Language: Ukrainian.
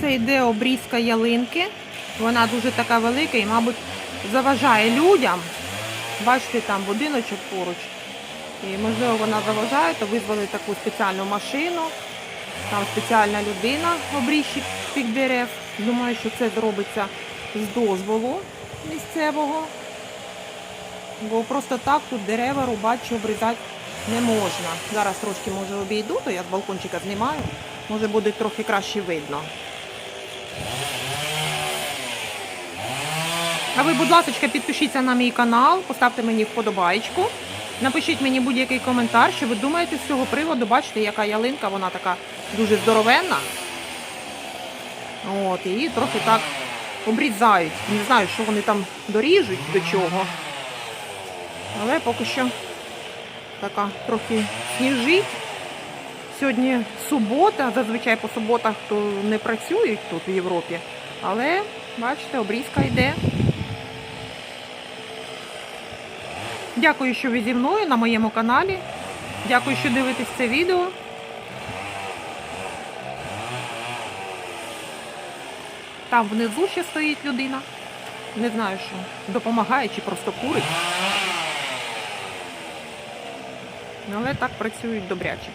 Це йде обрізка ялинки. Вона дуже така велика і, мабуть, заважає людям. Бачите, там будиночок поруч. І можливо вона заважає, то визвали таку спеціальну машину. Там спеціальна людина, обрізчик цих дерев. Думаю, що це зробиться з дозволу місцевого. Бо просто так тут дерева рубати чи обрізати не можна. Зараз трошки може обійду, то я з балкончика знімаю. Може буде трохи краще видно. А ви, будь ласка, підпишіться на мій канал, поставте мені вподобайку. Напишіть мені будь-який коментар, що ви думаєте з цього приводу. Бачите, яка ялинка, вона така дуже здоровенна. От, і трохи так обрізають. Не знаю, що вони там доріжуть до чого. Але поки що така трохи сніжить. Сьогодні субота, зазвичай по суботах то не працюють тут в Європі. Але, бачите, обрізка йде. Дякую, що ви зі мною на моєму каналі. Дякую, що дивитесь це відео. Там внизу ще стоїть людина. Не знаю, що допомагає чи просто курить. Але так працюють добряче.